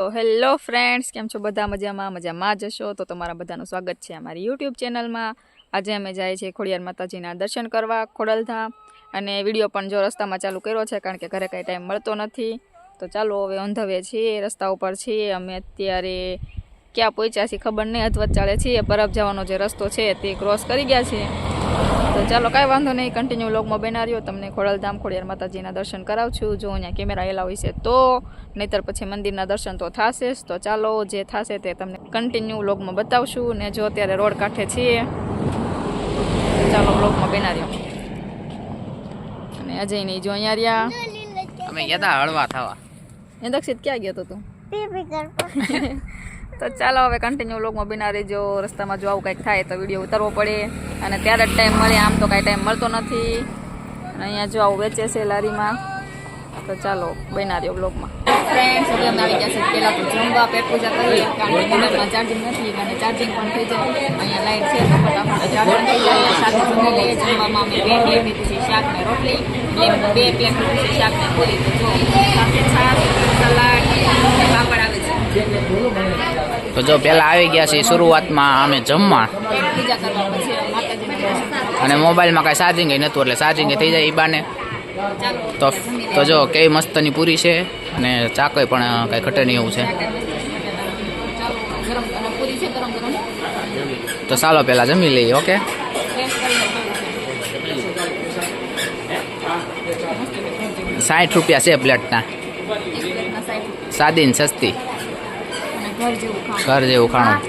તો hello friends, કેમ છો બધા? મજામાં? મજામાં જશો તો તમારા બધાનું સ્વાગત છે અમારી યુટ્યુબ ચેનલમાં. આજે અમે જાય છીએ ખોડિયાર માતાજીના દર્શન કરવા ખોડલધામ. અને વીડિયો પણ જો રસ્તામાં ચાલુ કર્યો છે, કારણ કે ઘરે કાંઈ ટાઈમ મળતો નથી. તો ચાલો હવે અંધવે છીએ, રસ્તા ઉપર છીએ. અમે અત્યારે ક્યાં પહોંચ્યા છીએ ખબર નહીં અધવત ચાલે છીએ. બરફ જવાનો જે રસ્તો છે તે ક્રોસ કરી ગયા છીએ. તો ચાલો કાંઈ વાંધો નહીં કન્ટિન્યુ લોગમાં બનાવ્યો તમને ખોડલધામ ખોડિયાર માતાજીના દર્શન કરાવું છું જો અહીંયા કેમેરા હોય છે તો નહીતર પછી મંદિરના દર્શન તો થશે જ. તો ચાલો જે થશે તે તમને કન્ટિન્યુ લોગમાં બતાવશું. ને જો અત્યારે રોડ કાંઠે છીએ ચાલો બ્લોગમાં બનાવ્યો અને અજય નહીં જો અહીંયા રહ્યા. અમે ગયા તા હળવા થવા. એ દક્ષિત ક્યાં ગયો તો તું? તો ચાલો હવે કન્ટિન્યુ લોગમાં બિના રહેજો. રસ્તામાં જો આવું કંઈક થાય તો વીડિયો ઉતારવો પડે. અને ત્યારે જ ટાઈમ મળે, આમ તો કાંઈ ટાઈમ મળતો નથી. અને અહીંયા જો આવું વેચે છે લારીમાં. તો ચાલો, બના રહ્યો બ્લોગમાં ફ્રેન્ડ્સ હવે અમે આવી ગયા છે પહેલાં તો જમવા. પેટ પૂજા કરીએ, કારણ કે મોબાઈલમાં ચાર્જિંગ નથી અને ચાર્જિંગ પણ થઈ જાય. અહીંયા લાઈટ છે, તો ચાર્જિંગ થઈ જાય. સાથે જમી લઈએ, જમવામાં અમે બે પ્લેટ લીધી છે શાક રોટલી. એટલે બે પ્લેટ લીધી છે શાક પૂરી. તો જો, સાથે છાશ, સલાડ, પાપડ આવે છે. તો જો પહેલાં આવી ગયા છે શરૂઆતમાં અમે જમવા. અને મોબાઈલમાં કાંઈ ચાર્જિંગ નહોતું એટલે ચાર્જિંગ થઈ જાય એ બાને. તો તો જો કેવી મસ્તની પૂરી છે અને ચાકોય પણ કાંઈ ઘટે નહીં એવું છે. તો ચાલો પહેલાં જમી લઈએ ઓકે? સાઠ રૂપિયા છે પ્લેટના. સાદી સસ્તી. ઘર જેવું ઘર જેવું ખાણું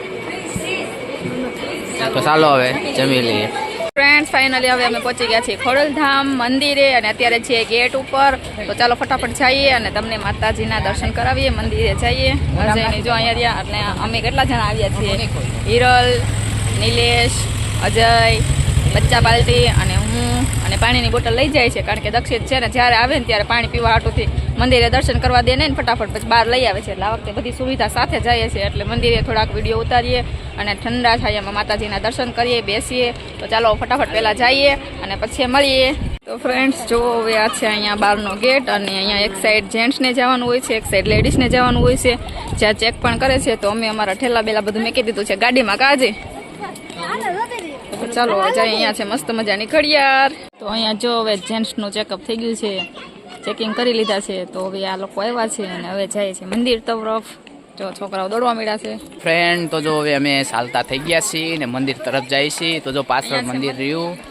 તો ચાલો હવે જમી લઈએ. ફ્રેન્ડ્સ ફાઇનલી હવે અમે પહોંચી ગયા છીએ ખોડલધામ મંદિરે અને અત્યારે છીએ ગેટ ઉપર. તો ચાલો ફટાફટ જઈએ અને તમને માતાજીના દર્શન કરાવીએ મંદિરે જઈએ. અજયની જો અહીંયા રહ્યા એટલે અમે કેટલા જણા આવ્યા છીએ? હિરલ નિલેશ અજય બચ્ચા બાલટી અને હું અને પાણીની બોટલ લઈ જાય છે, કારણ કે દક્ષિત છે ને જ્યારે આવે ને ત્યારે પાણી પીવા હાટુથી મંદિરે દર્શન કરવા દે ને ફટાફટ પછી બહાર લઈ આવે છે. એટલે આ વખતે બધી સુવિધા સાથે જઈએ છીએ, એટલે મંદિરે થોડાક વીડિયો ઉતારીએ અને ઠંડા છાયામાં માતાજીના દર્શન કરીએ, બેસીએ. તો ચાલો ફટાફટ પહેલાં જઈએ અને પછી મળીએ. તો ફ્રેન્ડ્સ જો હવે આ છે અહીંયા બહારનો ગેટ અને અહીંયા એક સાઈડ જેન્ટ્સને જવાનું હોય છે, એક સાઈડ લેડીઝને જવાનું હોય છે. જ્યાં ચેક પણ કરે છે, તો અમે અમારા ઠેલા બેલા બધું મેં દીધું છે. ગાડીમાં કાજે તો ચાલો જઈ અહીંયા છે મસ્ત મજાની ઘડિયાળ. તો અહીંયા જો હવે જેન્ટ્સનું ચેકઅપ થઈ ગયું છે ચેકિંગ કરી લીધા છે તો હવે આ લોકો આવ્યા છે અને હવે જાય છે મંદિર તરફ. જો છોકરાઓ દોડવા મળ્યા છે. ફ્રેન્ડ તો જો હવે અમે ચાલતા થઈ ગયા છીએ ને મંદિર તરફ જાય છીએ તો જો પાછળ મંદિર. રહ્યું.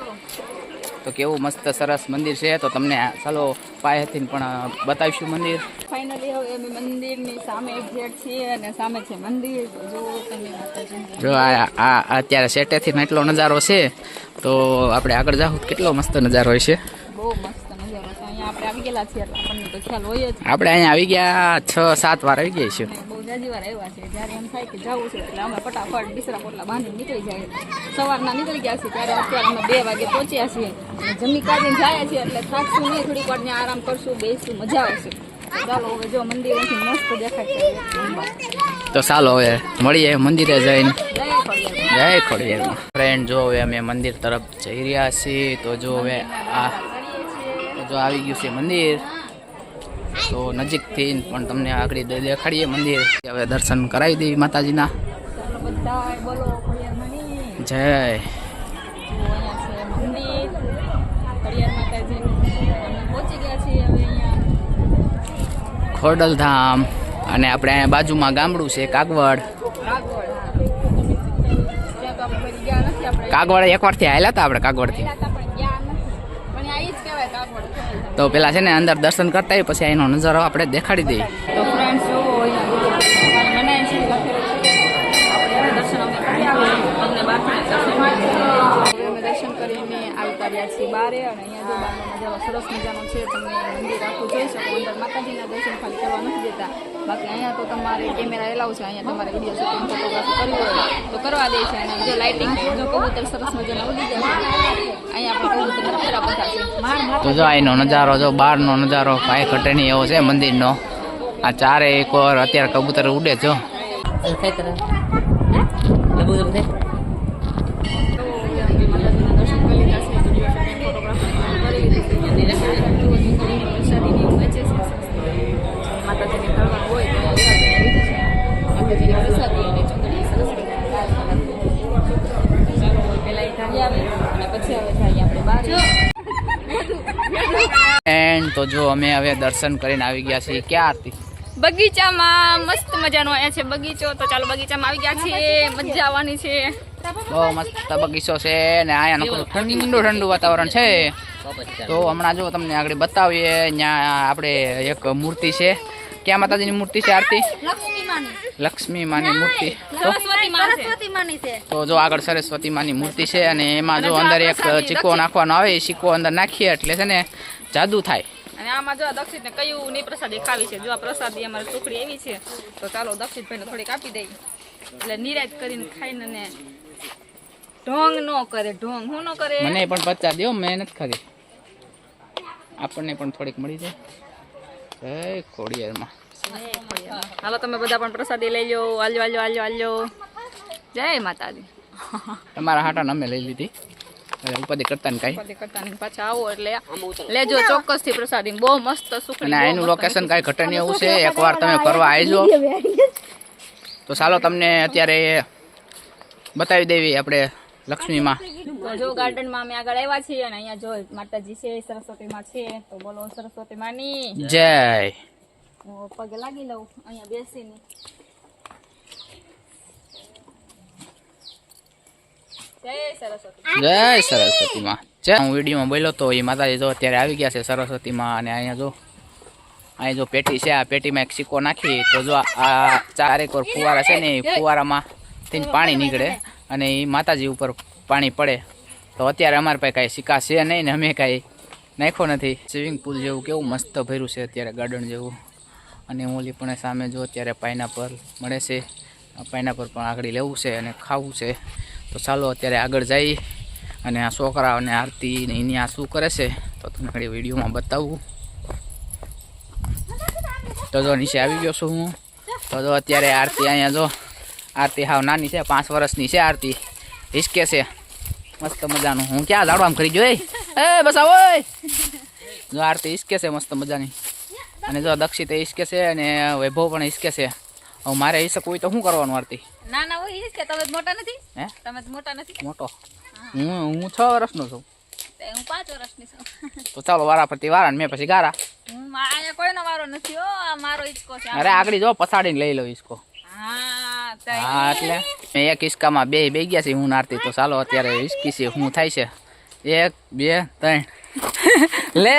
તો કેવું મસ્ત સરસ મંદિર છે તો તમને ચાલો પાયેથી પણ બતાવીશું મંદિર. ફાઇનલી હવે અમે મંદિરની સામે એક્ઝેક્ટ છીએ અને સામે છે મંદિર. જો આ આ અત્યારે સેટેથી એટલો નજારો છે તો આપણે આગળ જાવ કેટલો મસ્ત નજારો હોય છે બહુ મસ્ત નજારો છે. અહીંયા આપણે આવી ગયેલા છીએ એટલે આપણને તો ખ્યાલ હોય જ. આપણે અહીંયા આવી ગયા છ સાત વાર આવી ગયા છે અને બહુ જાજી વાર આવ્યા છે. જ્યારે એમ થાય કે જવું છે એટલે અમે ફટાફટ બિસરા પોટલા બાંધી નીકળી જાય સવારના નીકળી ગયા છીએ ત્યારે અત્યારે અમે બે વાગે પહોંચ્યા છીએ. જમી કાઢીને જાય છે એટલે થાકશું નહીં થોડીક વાર આરામ કરશું બેસશું મજા આવશે. ચાલો હવે જો મંદિર મસ્ત દેખાય તો ચાલો હવે મળીએ મંદિરે જઈને. જય ખોડિયાર. ફ્રેન્ડ જો હવે અમે મંદિર તરફ જઈ રહ્યા છીએ તો જો હવે આ જો આવી ગયું છે મંદિર. તો નજીકથી પણ તમને આગળ દેખાડીએ મંદિર. હવે દર્શન કરાવી દઈએ માતાજીના. જય. ખોડલધામ. અને આપણે અહીંયા બાજુમાં ગામડું છે કાગવડ. કાગવડ. એકવારથી આવેલા હતા આપણે કાગવડથી. તો પેલા છે ને અંદર દર્શન કરતા હોય પછી એનો નજારો આપણે દેખાડી દઈએ. તો ફ્રેન્ડ્સ આપણે દર્શન આવીએ. કરીને આવતા રહ્યા બારે અને અહીંયા જો સરસ મજાનો છે તમે મંદિર આખું જોઈ શકો. અંદર માતાજીના દર્શન ખાલી કરવા નથી દેતા. બાકી અહીંયા તો તમારે કેમેરા એલાવ છે, અહીંયા તમારે વીડિયો શૂટિંગ ફોટોગ્રાફી કરવી હોય તો કરવા દે છે. અને જો લાઇટિંગ જો કબૂતર સરસ મજાના ઉડી જાય અહીંયા પણ કબૂતર બતેરા બધા છે માર માર તો જો એનો નજારો જો બહારનો નજારો કાંઈ ઘટે નહીં એવો છે મંદિરનો. આ ચારે એક વાર અત્યારે કબૂતર ઉડે જો તો જો અમે હવે દર્શન કરીને આવી ગયા છીએ. ક્યાં આરતી? બગીચામાં મસ્ત મજાનો અહીંયા છે બગીચો. તો ચાલો બગીચામાં આવી ગયા છીએ. મજા આવવાની છે. બહુ મસ્ત બગીચો છે ને અહીંયા નકરું ઠંડુ ઠંડુ વાતાવરણ છે. તો હમણાં જો તમને આગળ બતાવીએ ત્યાં આપણે એક મૂર્તિ છે. ક્યાં માતાજીની મૂર્તિ છે આરતી? લક્ષ્મી માની મૂર્તિ તો જો આગળ સરસ્વતી માની મૂર્તિ છે અને એમાં જો અંદર એક ચીકો નાખવાનો આવે એ ચીકો અંદર નાખીએ એટલે છે ને જાદુ થાય. અને આમાં જો દક્ષિત ને કયું ની પ્રસાદી ખાવી છે? જો આ પ્રસાદી અમારે સુખડી એવી છે તો ચાલો દક્ષિત ભાઈને થોડીક આપી દઈ એટલે નિરાત કરીને ખાઈને ને ઢોંગ નો કરે ઢોંગ. હું નો કરે? મને પણ પચાસ દો મહેનત ખરી આપણને પણ થોડીક મળી જાય. જય ખોડિયારમાં. હાલો તમે બધા પણ પ્રસાદી લઈ લો આલ્યો આલ્યો આલ્યો આલ્યો. જય માતાજી. તમારા હાટાને અમે લઈ લીધી. ઉપાધિ કરતા ને કાંઈ. કરતા નહીં પાછા આવો એટલે લેજો ચોક્કસથી પ્રસાદી બહુ મસ્ત સુખડી અને એનું લોકેશન કાંઈ ઘટે એવું છે? એકવાર તમે કરવા આવજો તો ચાલો તમને અત્યારે બતાવી દેવી આપણે લક્ષ્મીમાં. માં જો ગાર્ડનમાં અમે આગળ આવ્યા છીએ અને અહીંયા જો માતાજી છે સરસ્વતી માં છે તો બોલો સરસ્વતી માની જય. હું પગે લાગી લઉં અહીંયા બેસીને. જય સરસ્વતી જય સરસ્વતીમાં જય હું વિડીયોમાં બોલ્યો તો એ માતાજી જો અત્યારે આવી ગયા છે સરસ્વતીમાં અને અહીંયા જો અહીં જો પેટી છે આ પેટીમાં એક સિક્કો નાખી તો જો આ ચારેક વાર ફુવારા છે ને એ ફુવારામાંથી પાણી નીકળે અને એ માતાજી ઉપર પાણી પડે. તો અત્યારે અમારી પાસે કાંઈ સિક્કા છે નહીં ને અમે કાંઈ નાખ્યો નથી. સ્વિમિંગ પુલ જેવું કેવું મસ્ત ભર્યું છે અત્યારે ગાર્ડન જેવું. અને ઓલી પણ સામે જો અત્યારે પાઇનાપલ મળે છે. પાઇનાપલ પણ આગળ લેવું છે અને ખાવું છે. તો ચાલો અત્યારે આગળ જઈ અને આ છોકરાઓને આરતી ને એની આ શું કરે છે તો તમને ઘણી વિડીયોમાં બતાવું. તો જો નીચે આવી ગયો છું હું. તો જો અત્યારે આરતી અહીંયા જો, આરતી હાવ નાની છે, પાંચ વર્ષની છે આરતી. હિસકે છે. મસ્ત મજાનું. હું ક્યાં ઝાડવામાં કરી જોઈ એ? બસ આવો જો આરતી હિસકે છે મસ્ત મજાની. અને જો દક્ષિત હિસકે છે અને વૈભવ પણ હિસકે છે. હવે મારે હિસકવું હોય તો શું કરવાનું આરતી? ના ના હોય કે તમે મોટા નથી? હે? તમે મોટા નથી? મોટો? હું. હું છ વર્ષનો છું. હું પાંચ વર્ષની છું. તો ચાલો વારા ફરતી વારા મેં પછી ગારા. હું અહીંયા કોઈનો વારો નથી હો આ મારો છે. અરે આગળ જો પછાડીને લઈ લો ઈસકો. હા હા એટલે મેં એક હિસકામાં બે બે ગયા છે હું નારતી તો ચાલો અત્યારે હિસકી છે હું થાય છે? એક બે ત્રણ. લે!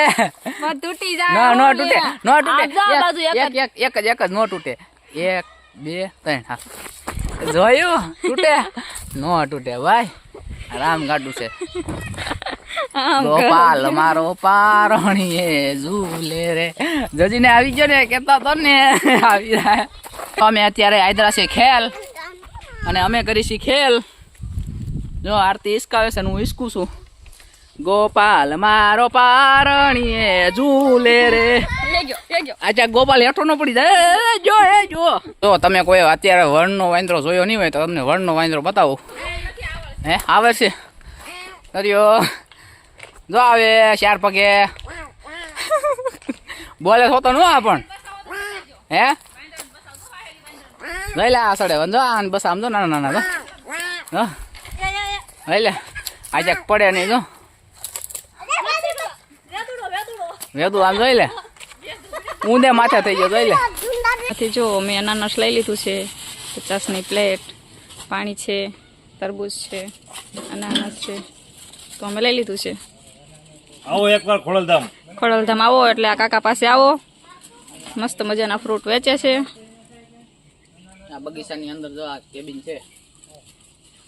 તૂટી જાય નો નો તૂટે નો તૂટે. જા બાજુ એક એક એક એક જ એક જ નો તૂટે. એક બે ત્રણ હા. જોયું? તૂટે? નો તૂટે ભાઈ. રામ ગાડું છે. ગોપાલ મારો પારણી એ ઝૂલે રે. જજીને આવી ગયો ને કેતા તો ને આવી રહ્યા. અમે અત્યારે આયદરા છે ખેલ. અને અમે કરીશી ખેલ. જો આરતી હિસકાવે છે હું હિસકું છું. ગોપાલ મારો પારણી એ ઝૂલે રે. અચ્છા ગોપાલ હેઠો ન પડી જાય. જો એ જો. તો તમે કોઈ અત્યારે વણનો વાંદરો જોયો નહીં હોય તો તમને વર્ણનો વાંદરો બતાવો. હે આવે છે. કર્યો જો આવે ચાર પગે. બોલે છો તો નો આ પણ. હે? જોઈ લે આ સડે. જો આ બસ આમ જો નાના નાના જો. લે. આજે પડે નહીં જો. વેદું આમ જોઈ લે. ઊંધે માથે થઈ ગયો જોઈ લે. આથી જો મેં અનાનસ લઈ લીધું છે પચાસની પ્લેટ પાણી છે તરબૂચ છે અનાનસ છે તો અમે લઈ લીધું છે. આવો એકવાર ખોડલધામ. ખોડલધામ આવો એટલે આ કાકા પાસે આવો. મસ્ત મજાના ફ્રૂટ વેચે છે. આ બગીચાની અંદર જો આ કેબિન છે.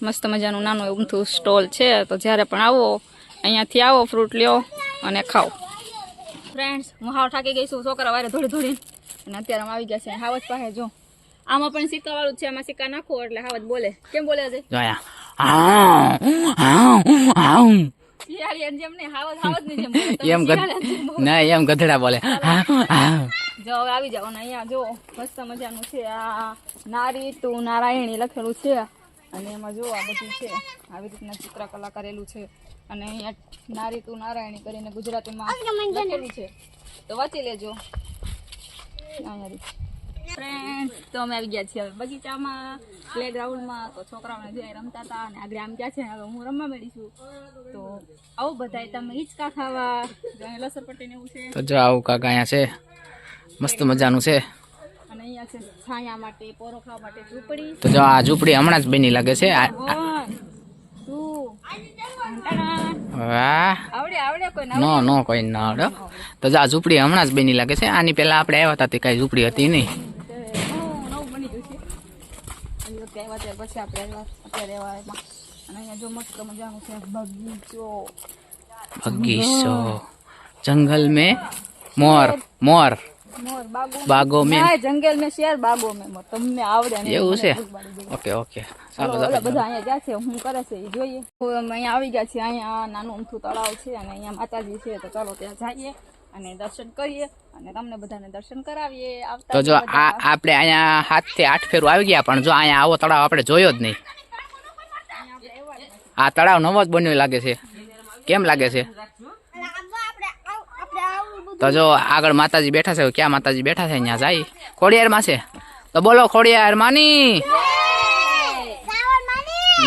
મસ્ત મજાનું નાનું ઊંધું સ્ટોલ છે તો જ્યારે પણ આવો અહીંયાથી આવો ફ્રૂટ લ્યો અને ખાઓ. ફ્રેન્ડ્સ હું હાવ થાકી ગઈ છું છોકરા વારે ધોળી ધોળી અને અત્યારે આવી ગયા છે હાવજ પાસે જો. આમાં પણ સિક્કા વાળું છે આમાં સિક્કા નાખો એટલે હાવજ બોલે. કેમ બોલે છે? એમ ગધેડા બોલે. જો હવે આવી જાઓ ને અહીંયા જો મસ્ત મજાનું છે આ નારી તું નારાયણી લખેલું છે. અને એમાં જો આ બધું છે આવી રીતના ચિત્રકલા કરેલું છે અને અહીંયા નારી તું નારાયણી કરીને ગુજરાતીમાં લખેલું છે. તો વાંચી લેજો. ફ્રેન્ડ તો અમે આવી ગયા છીએ હવે બગીચામાં પ્લે ગ્રાઉન્ડમાં તો છોકરાઓને જોઈ રમતા હતા અને આગળ આમ ક્યાં છે હવે હું રમવા માંડીશું તો આવું બધાય તમે હિંચકા ખાવા જો લસરપટ્ટી ને એવું છે. તો જો આવું કાંક અહીંયા છે. મસ્ત મજાનું છે. અને અહીંયા છે છાયા માટે પોરો ખાવા માટે ઝૂંપડી. તો જો આ ઝૂંપડી હમણાં જ બની લાગે છે. નો નો કોઈ ના આવડે. તો જો આ ઝૂંપડી હમણાં જ બની લાગે છે. આની પહેલા આપણે આવ્યા હતા તે કઈ ઝૂંપડી હતી નહીં. પછી આપણે અત્યારે અને અહીંયા જો મસ્ત મજાનું છે બગીચો. બગીચો. જંગલ મોર મોર મોર. બાગો મે. જંગલ મે શેર બાગો મે. તમને આવડે એવું છે. Okay okay. ચાલો ચાલો ઓલા ચાલો બધા અહીંયા ગયા છે હું કરે છે એ જોઈએ. અહીંયા આવી ગયા છીએ અહીંયા નાનું અમથું તળાવ છે અને અહીંયા માતાજી છે તો ચાલો ત્યાં જઈએ અને દર્શન કરીએ અને તમને બધાને દર્શન કરાવીએ. તો જો આ આપણે અહીંયા હાથથી આઠ ફેરું આવી ગયા પણ જો અહીંયા આવો તળાવ આપણે જોયો જ નહીં. આ તળાવ નવો જ બન્યો લાગે છે. કેમ લાગે છે? તો જો આગળ માતાજી બેઠા છે ક્યાં માતાજી બેઠા છે? અહીંયા જાય. ખોડિયાર માં છે. તો બોલો ખોડિયાર માની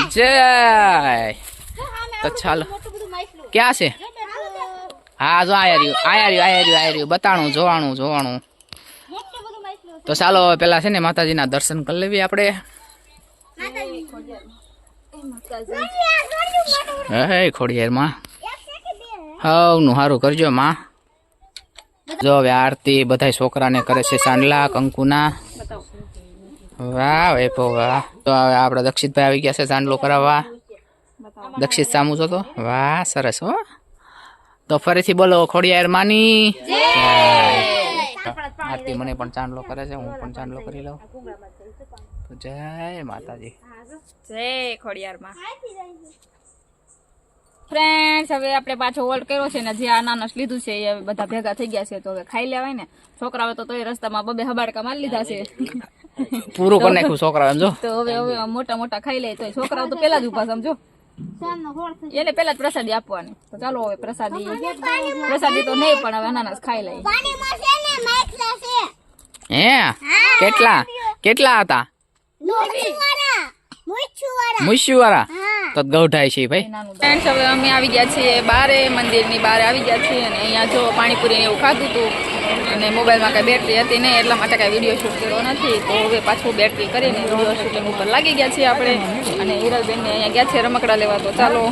જય! તો ચાલો. ક્યાં છે? હા જો આયા રહ્યું આયા રહ્યું આયા રહ્યું આયા રહ્યું. બતાણું જોવાનું જોવાનું. તો ચાલો પેલા છે ને માતાજીના દર્શન કરી લેવી આપણે. હે ખોડિયાર માં હવનું સારું કરજો માં. જો હવે આરતી બધા છોકરાને કરે છે સાંડલા કંકુના વાહ વેપો વાહ. તો હવે આપણે દક્ષિતભાઈ આવી ગયા છે સાંડલો કરાવવા. દક્ષિત સામુ છો તો? વાહ સરસ હો. તો ફરીથી બોલો ખોડિયાર માની. આરતી મને પણ ચાંદલો કરે છે હું પણ ચાંદલો કરી લઉં. જય માતાજી. જય ખોડિયારમાં. ફ્રેન્ડ્સ હવે આપણે પાછો હોલ્ડ કર્યો છે ને જે અનાનસ લીધું છે એ બધા ભેગા થઈ ગયા છે તો હવે ખાઈ લેવાય ને. છોકરાઓ તો તોય રસ્તામાં બબે હબાડકા મારી લીધા છે. પૂરું કરી નાખ્યું છોકરા સમજો તો હવે હવે મોટા મોટા ખાઈ લે તો છોકરાઓ તો પેલા જ ઊભા સમજો. એને પેલા જ પ્રસાદી આપવાની. તો ચાલો હવે પ્રસાદી પ્રસાદી તો નહીં પણ હવે અનાનસ ખાઈ લઈએ. હે? કેટલા? કેટલા હતા? મુશ્યુ તો ગૌઢાય છે ભાઈ. ફ્રેન્ડ્સ હવે અમે આવી ગયા છીએ બારે મંદિરની બારે આવી ગયા છીએ અને અહીંયા જો પાણીપુરી ને એવું ખાધું હતું અને મોબાઈલમાં કઈ બેટરી હતી ને એટલા માટે કઈ વીડિયો શૂટ કર્યો નથી. તો હવે પાછું બેટરી કરીને વીડિયો શૂટિંગ ઉપર લાગી ગયા છીએ આપણે. અને હિરલબેનને અહીંયા ગયા છે રમકડા લેવા. તો ચાલો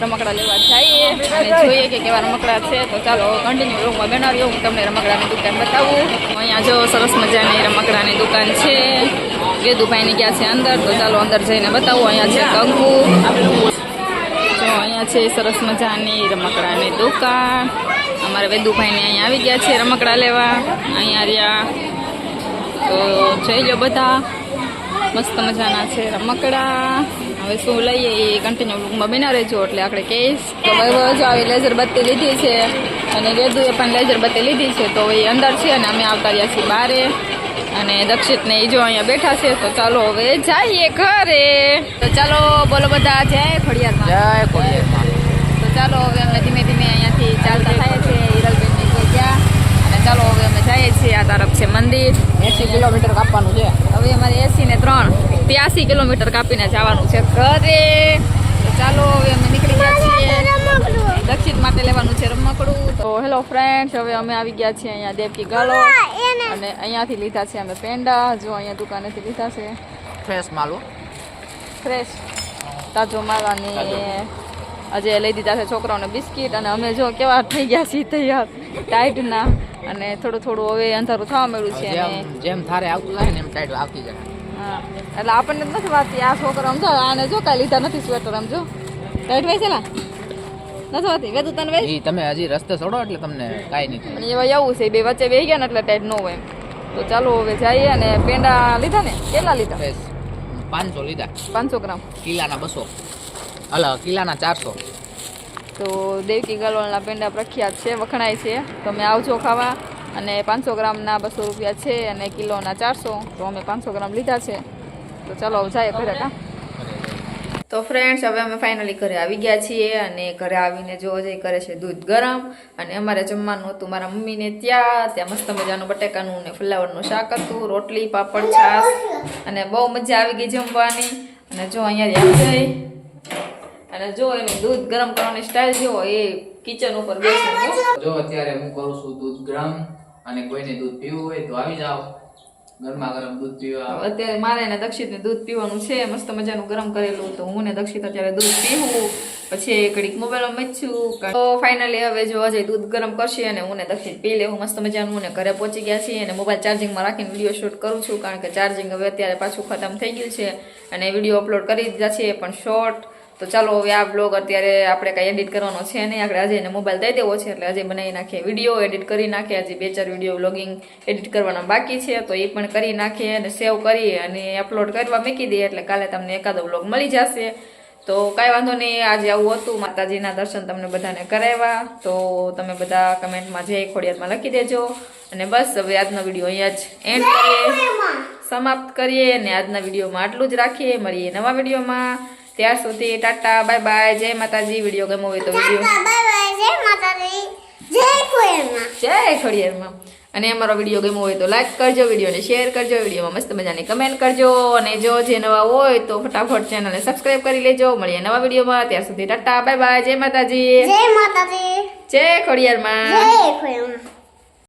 રમકડા લેવા જઈએ અને જોઈએ કે કેવા રમકડા છે. તો ચાલો કન્ટિન્યુ રૂમમાં બનાવ્યો હું તમને રમકડાની દુકાન બતાવું. અહીંયા જો સરસ મજાની રમકડાની દુકાન છે. વેદુભાઈની ગયા છે અંદર. તો ચાલો અંદર જઈને બતાવું. અહીંયા છે કંકુ. અહીંયા છે સરસ મજાની રમકડાની દુકાન. અમારા વેદુભાઈને અહીંયા આવી ગયા છે રમકડા લેવા. અહીંયા રહ્યા. તો જઈ લો બધા. મસ્ત મજાના છે રમકડા. હવે શું લઈએ એ કન્ટિન્યુ લુકમાં બના રહેજો. એટલે આપણે કહીશ તો જો આવી લેઝર બત્તી લીધી છે અને વેદુએ પણ લેઝર બત્તી લીધી છે. તો એ અંદર છે અને અમે આવતા રહ્યા છીએ બારે. અને દક્ષિત ને એ જો અહીંયા બેઠા છે તો ચાલો હવે જઈએ ઘરે. તો ચાલો બોલો બધા જય ખોડિયારમાં. જય ખોડિયાર તો ચાલો હવે અમે ધીમે ધીમે અહીંયાથી ચાલતા થાય છે હિરલબેનની જગ્યા અને ચાલો હવે અમે જઈએ છીએ આ તરફ છે મંદિર. એસી કિલોમીટર કાપવાનું છે. હવે અમારે એસી ને ત્રણ ત્યાસી કિલોમીટર કાપીને જવાનું છે ઘરે. તો ચાલો હવે અમે નીકળી ગયા છીએ. દક્ષિણ માટે લેવાનું છે રમકડું તો હેલો ફ્રેન્ડ્સ હવે અમે આવી ગયા છીએ અહીંયા દેવકી ગાલો. અને અહીંયાથી લીધા છે અમે પેંડા જો અહીંયા દુકાનેથી લીધા છે. ફ્રેશ માલો ફ્રેશ તાજો માવાની આજે લઈ દીધા છે છોકરાઓને બિસ્કિટ અને અમે જો કેવા થઈ ગયા છીએ તૈયાર ટાઈટના. અને થોડું થોડું હવે અંધારું થવા મળ્યું છે જેમ જેમ થારે આવતું હોય ને એમ ટાઈટ આવતી જાય. હા. એટલે આપણને જ નથી વાતતી આ છોકરા સમજો આને જો કાંઈ લીધા નથી સ્વેટર સમજો ટાઈટ વાય છે ને? નથી હોતી. વેતું તને ઈ તમે હજી રસ્તે છોડો એટલે તમને કાંઈ નહીં થાય. અને એવા એવું છે બે વચ્ચે બેસી ગયા ને એટલે ટાઈટ ન હોય તો ચાલો હવે જઈએ અને પેંડા લીધા ને? કેટલા લીધા? પાંચસો લીધા. પાંચસો ગ્રામ. કિલ્લાના બસો. અલ કિલ્લાના ચારસો. તો દેવકી ગલવલના પેંડા પ્રખ્યાત છે વખણાય છે. તમે આવજો ખાવા. અને પાંચસો ગ્રામના બસો રૂપિયા છે અને કિલોના ચારસો. તો અમે પાંચસો ગ્રામ લીધા છે. તો ચાલો હવે જાય ઘરે કા તો ફ્રેન્ડ્સ હવે અમે ફાઇનલી ઘરે આવી ગયા છીએ અને ઘરે આવીને જો અજય કરે છે દૂધ ગરમ અને અમારે જમવાનું હતું મારા મમ્મીને ત્યાં ત્યાં મસ્ત મજાનું બટેકાનું ને ફ્લાવરનું શાક હતું, રોટલી, પાપડ, છાશ અને બહુ મજા આવી ગઈ જમવાની. અને જો અહીંયા અજય અને જો એની દૂધ ગરમ કરવાની સ્ટાઇલ જો એ કિચન ઉપર બેસીને જો. જો અત્યારે હું કરું છું દૂધ ગરમ અને કોઈને દૂધ પીવું હોય તો આવી જાઓ. ગરમા ગરમ દૂધ પીવા અત્યારે મારે ને દૂધ પીવાનું છે, મસ્ત મજાનું ગરમ કરેલું તો હું ને દક્ષિત અત્યારે દૂધ પીવું પછી ઘડીક મોબાઈલમાં મચ્યું તો ફાઇનલી હવે જો અજય દૂધ ગરમ કરશે અને હું ને દક્ષિત પી લેવું. મસ્ત મજાનું ને ઘરે પહોંચી ગયા છીએ અને મોબાઈલ ચાર્જિંગમાં રાખીને વીડિયો શૂટ કરું છું, કારણ કે ચાર્જિંગ હવે અત્યારે પાછું ખતમ થઈ ગયું છે. અને વીડિયો અપલોડ કરી દીધા છે, પણ શોર્ટ તો ચાલો હવે આ બ્લોગ અત્યારે આપણે કાંઈ એડિટ કરવાનો છે નહીં. આપણે અજયને મોબાઈલ દઈ દેવો છે એટલે અજય બનાવી નાખીએ વીડિયો એડિટ કરી નાખીએ. આજે બે ચાર વીડિયો વ્લોગિંગ એડિટ કરવાના બાકી છે, તો એ પણ કરી નાખીએ અને સેવ કરી અને અપલોડ કરવા મૂકી દઈએ એટલે કાલે તમને એકાદો વ્લોગ મળી જશે. તો કાંઈ વાંધો નહીં, આજે આવું હતું. માતાજીના દર્શન તમને બધાને કરાવ્યા. તો તમે બધા કમેન્ટમાં જય ખોડિયાતમાં લખી દેજો. અને બસ, હવે આજનો વીડિયો અહીંયા જ એન્ડ કરીએ. સમાપ્ત કરીએ અને આજના વિડીયોમાં આટલું જ રાખીએ. મળીએ નવા વિડીયોમાં ત્યાર સુધી ટાટા બાય બાય જય માતાજી વીડિયો ગમો હોય તો વીડિયો જય ખોડિયારમાં. અને અમારો વીડિયો ગમ્યો હોય તો લાઈક કરજો વિડીયોને શેર કરજો વિડીયોમાં મસ્ત મજાની કમેન્ટ કરજો. અને જો જે નવા હોય તો ફટાફટ ચેનલને સબસ્ક્રાઈબ કરી લેજો. મળીએ નવા વિડીયોમાં ત્યાર સુધી ટાટા બાય બાય જય માતાજી. જય માતાજી. જય ખોડિયારમાં. જય ખોયરમાં